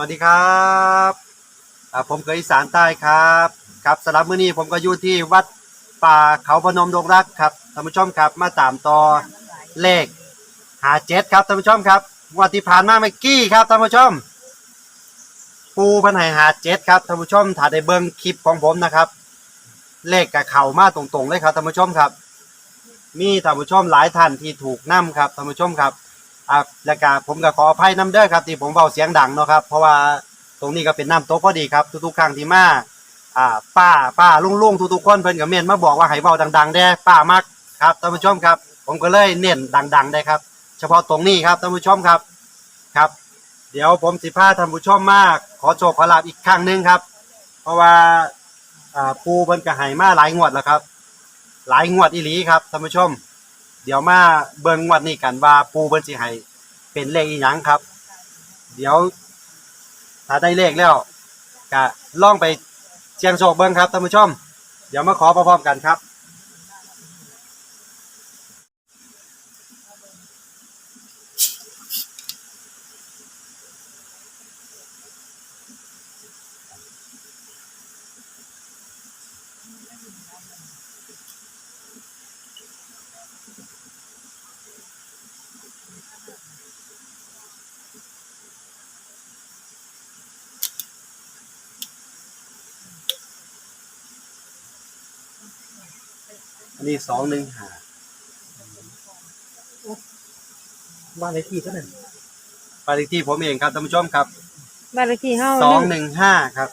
วัสดีครับผมเคยอีสานใต้ครับ ครับสำหรับมื้อนี้ผมก็อยู่ที่วัดป่าเขาพนมดงรักครับท่านผู้ชมครับมาตามต่อเลขหาเจ็ดครับท่านผู้ชมครับวันที่ผ่านมาเมื่อกี้ครับท่านผู้ชม ปูพันใหหาเจ็ดครับท่านผู้ชมถ้าได้เบิ่งคลิปของผมนะครับ เลขกับเข่ามาตรงๆเลยครับท่านผู้ชมครับ มีท่านผู้ชมหลายท่านที่ถูกนํครับท่านผู้ชมครับ อ่าแล้วก็ผมก็ขออภัยน้ำเด้อครับที่ผมเบาเสียงดังเนาะครับ เพราะว่าตรงนี้ก็เป็นน้ำโต๊ะพอดีครับ ทุกๆครั้งที่มาอ่าป้าป้าลุงลุงทุกๆคนเพิ่นก็เมนมาบอกว่าให้เบาดัง ๆ ได้ป้ามักครับท่านผู้ชมครับ ผมก็เลยเน้นดัง ๆ ได้ครับ เฉพาะตรงนี้ครับท่านผู้ชมครับครับ เดี๋ยวผมสิพาท่านผู้ชมมาก ขอโชคขอลาบอีกครั้งหนึ่งครับ เพราะว่าอ่าปูเพิ่นก็ให้มาหลายงวดแล้วครับ หลายงวดอีหลีครับท่านผู้ชม เดี๋ยวมาเบิ่งงวดนี้กันว่าปูเพิ่นสิให้เป็นเลขอีหยังครับ เดี๋ยว ถ้าได้เลขแล้วก็ล่องไปเชียงโศกเบิ่งครับท่านผู้ชม เดี๋ยวมาขอพร้อมๆกันครับ นนี้สองหนึ่งหาบ้านเลขที่เท่านั้นปาริที่ผมเองครับท่านผู้ชมครับบ้านเลขที่เฮาสองหนึ่งห้าครับ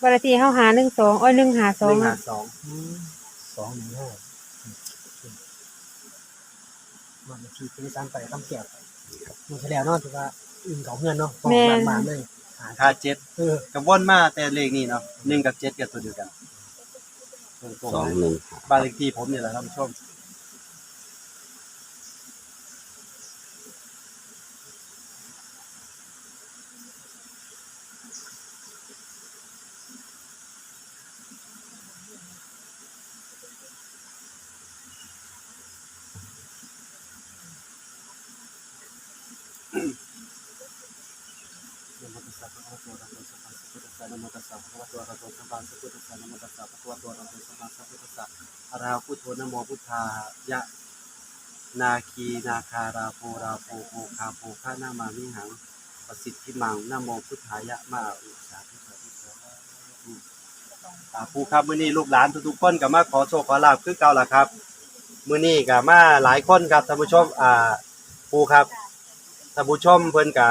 บ้านเลขที่เฮาหาหนึ่งสองอ้อยหนึ่งหาสหองนึ่งหาอะสองสองหนึ่งห้าบ้านเลขที่เป็นสร้างไปทำเกี่ยวมันแสดงเนาะถือว่าอื่นเขาเงินเนาะฟองบ้านบ้านเลยหา หาเจ็ดเออ กับวนมาแต่เลขนี้เนาะหนึ่งกับเจ็ดกับตัวเดียวกันตรงๆ สองหนึ่งบ้านเลขที่ผมเนี่ยแหละท่านผู้ชม สะภะคะวะโตอะระหะโตสัมมาสัมพุทธัสสะนะโมตัสสะภะคะวะโตอะระหะโตสัมมาสัมพุทธัสสะนะโมตัสสะภะคะวะโตอะระหะโตสัมมาสัมพุทธัสสะอะระหะพุทโธนะโมพุทธายะนาคีนาคาราโพราโพโภคาโภคานามามิหังประสิทธิมังนะโมพุทธายะมาอุสาธุสาธุสาธุอ่าผู้ครับมื้อนี้ลูกหลานทุกๆคนก็มาขอโชคขอลาภคือเก่าล่ะครับมื้อนี้ก็มาหลายคนครับท่านผู้ชมอ่าผู้ครับท่านผู้ชมเพิ่นก็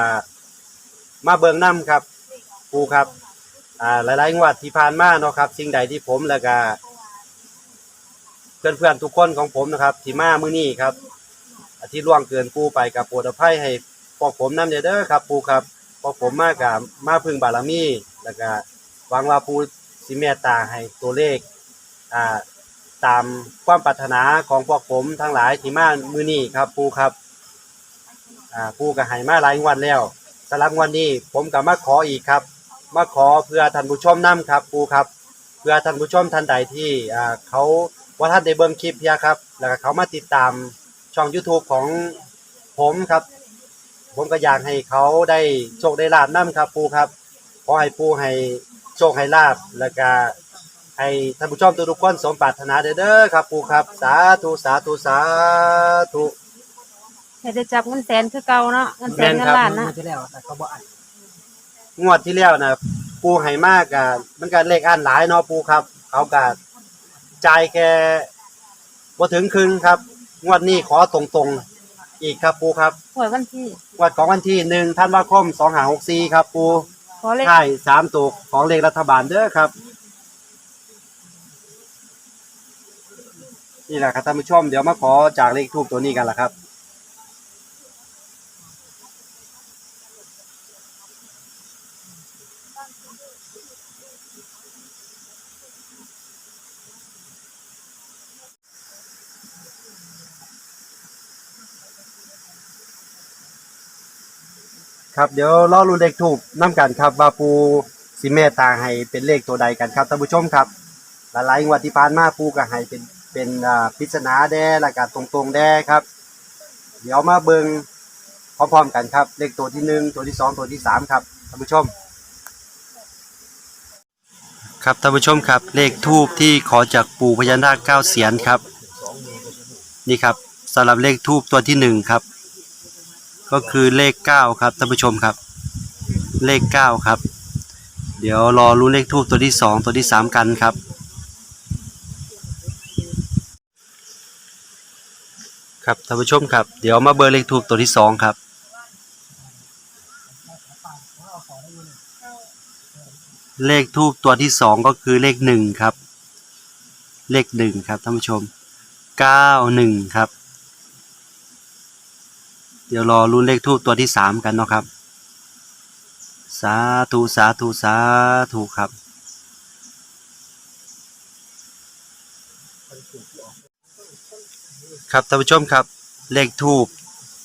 มาเบิ่งน้ำครับปูครับอ่าหลายๆงวดที่ผ่านมาเนาะครับ สิ่งใดที่ผมแล้วก็เพื่อนๆทุกคนของผมนะครับที่มามื้อนี้ครับอาที่ล่วงเกินปูไปกับโปรดอภัยให้พวกผมนำเด้อครับ ปูครับพวกผมมากับมาพึ่งบารมีแล้วก็หวังว่าปูสิเมตตาให้ตัวเลขอ่าตามความปรารถนาของพวกผมทั้งหลายที่มามื้อนี้ครับ ปูครับอ่าปูก็ให้มาหลายงวดแล้ว สำหรับวันนี้ผมก็มาขออีกครับ มาขอเพื่อท่านผู้ชมนํครับปูครับ เพื่อท่านผู้ชมท่านใดที่อ่าเขาว่าท่านได้เบิ่งคลิปเพียครับ แล้วก็เขามาติดตามช่อง YouTube ของผมครับ ผมก็อยากให้เขาได้โชคได้ลาบนํครับปูครับขอให้ปูให้โชคให้ลาบแล้วก็ให้ท่านผู้ชมทุกๆคนสมปรารถนาเด้อเด้อครับปูครับ สาธุสาธุสาธุ ให้ได้จับเงินแสนคือเก่าเนาะเงินแสนแม่เงินครับนล้านมันะนจะแล้วแต่เขาบอกอันงวดที่แล้วนะปูให้มากอะมันก็เลขอันหลายเนาะปูครับ เขาก็จ่ายแค่บ่ถึงครึ่งครับ งวดนี้ขอตรงๆ อีกครับปูครับ หวยวันที่ งวดของวันที่หนึ่งธันวาคมสองหาหกสี่ครับ ปูขอเลขใช่สามตัวของเลขรัฐบาลเด้อครับ นี่แหละครับท่านผู้ชมเดี๋ยวมาขอจากเลขทูบตัวนี้กันละครับ ครับเดี๋ยวรอรุนเลขถูกน้กันครับว่าปูสิเมตตาให้เป็นเลขตัวใดกันครับท่านผู้ชมครับ หลายๆงวดที่ผ่านมาปูก็ให้เป็นเป็นอ่าปริศนาแด้และก็ตรงๆแด้ครับ เดี๋ยวมาเบิงพร้อมๆกันครับ เลขตัวที่หนึ่งตัวที่สองตัวที่สามครับท่านผู้ชม ครับท่านผู้ชมครับ เลขทูบที่ขอจากปู่พญานาคเก้าเสียนครับ นี่ครับสำหรับเลขทูบตัวที่หนึ่งครับ ก็คือเลขเก้าครับท่านผู้ชมครับ เลขเก้าครับ เดี๋ยวรอรุ้เลขทูบตัวที่สองตัวที่สามกันครับ ครับท่านผู้ชมครับ เดี๋ยวมาเบอร์เลขทูบตัวที่สองครับเลขทูบตัวที่สองก็คือเลขหนึ่งครับ เลขหนึ่งครับท่านผู้ชมเก้าหนึ่งครับ เดี๋ยวรอรุ้นเลขทูบตัวที่สามกันเนาะครับ สาธุสาธุสาธุครับครับท่านผู้ชมครับเลขทูบ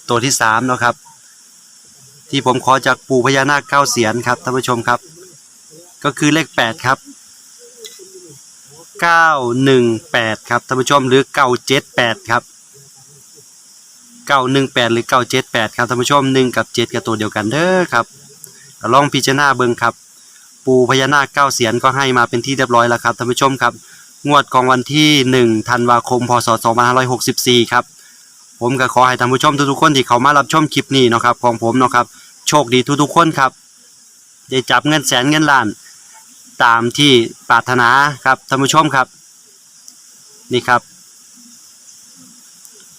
ตัวที่สามเนาะครับ ที่ผมขอจากปู่พญานาคเก้าเสียนครับท่านผู้ชมครับ ก็คือเลขแปดครับเก้าหนึ่งแปดครับท่านผู้ชมหรือเก้าเจ็ดแปดครับ เก้าหนึ่งแปดหรือเก้าเจ็ดแปดครับท่านผู้ชมหนึ่งกับเจ็ดกับตัวเดียวกันเด้อครับลองพิจารณาเบิ่งครับ ปูพญานาคเก้าเสียนก็ให้มาเป็นที่เรียบร้อยแล้วครับท่านผู้ชมครับ งวดของวันที่หนึ่งธันวาคมพศสองพันห้าร้อยหกสิบสี่ครับผมก็ขอให้ท่านผู้ชมทุกๆคนที่เขามารับชมคลิปนี้นะครับของผมนะครับโชคดีทุกๆคนครับได้จับเงินแสนเงินล้าน ตามที่ปรารถนาครับท่านผู้ชมครับ นี่ครับ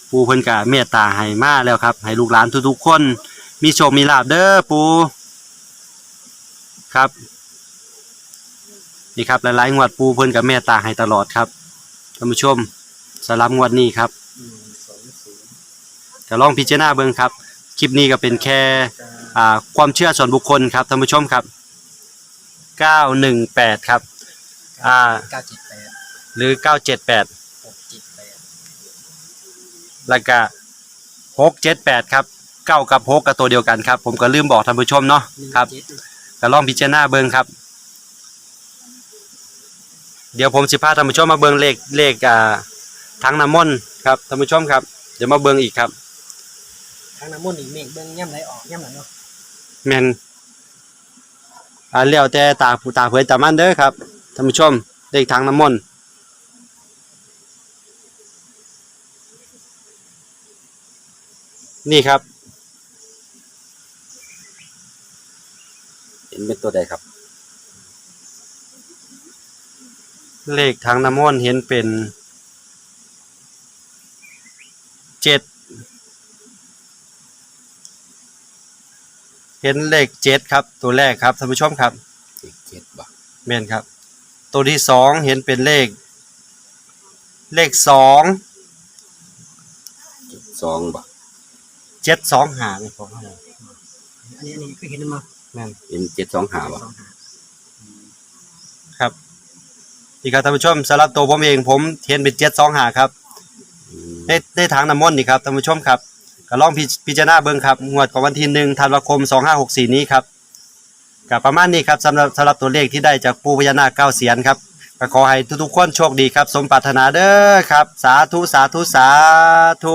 ปูเพิ่นกะเมตตาให้มาแล้วครับ ให้ลูกหลานทุกๆคน มีโชคมีลาบเด้อปูครับนี่ครับหลายๆงวดปูเพิ่นกับเมตตาให้ตลอดครับท่านผู้ชมสำหรับงวดนี้ครับจะลองพิจารณาเบิ่งครับ คลิปนี้ก็เป็นแค่อ่าความเชื่อส่วนบุคคลครับท่านผู้ชมครับ 918 ครับอ่าเก้าเจ็ด แปดหรือ978หกเจ็ดแปดแล้วก็678ครับ9กับ6กับตัวเดียวกันครับ ผมก็ลืมบอกท่านผู้ชมเนาะหนึ่งครับเจ็ดก็ลองพิจารณาเบิ่งครับ เดี๋ยวผมสิพาท่านผู้ชมมาเบิ่งเลขเลขอ่าทั้งน้ำมนต์ครับท่านผู้ชมครับ เดี๋ยวมาเบิ่งอีกครับทางน้ำมนต์อีกเมฆเบิ้งย่ำไหลออกย่ำไหลเนาะแม่นอ่าแล้วแต่ตาผู้ตาเผยตามันเด้อครับท่านผู้ชมเลขทางน้ำมนต์ นี่ครับ เห็นเป็นตัวใดครับ เลขทางน้ำมนต์เห็นเป็นเจ็ดเห็นเลขเจ็ดครับ ตัวแรกครับท่านผู้ชมครับอีกเจ็ดบ่แม่นครับ ตัวที่สองเห็นเป็นเลข เลขสองเจ็ดสองบ่ เจ็ดสองหาเลยครับอันนี้อันนี้คือเห็นมั้ยแม่นเห็นเจ็ดสองหาบ่สองหาครับนี่ครับท่านผู้ชมสำหรับตัวผมเองผมเห็นเป็นเจ็ดสองหาครับอืมได้ได้ทางน้ำมนต์นี่ครับท่านผู้ชมครับก็ลองพิพิจารณาเบิ่งครับงวดของวันที่หนึ่งธันวาคมสองห้าหกสี่นี้ครับกับประมาณนี้ครับสำหรับสำหรับตัวเลขที่ได้จากปูพญานาคเก้าเสียนครับก็ขอให้ทุกๆคนโชคดีครับ สมปรารถนาเด้อครับ สาธุ สาธุ สาธุ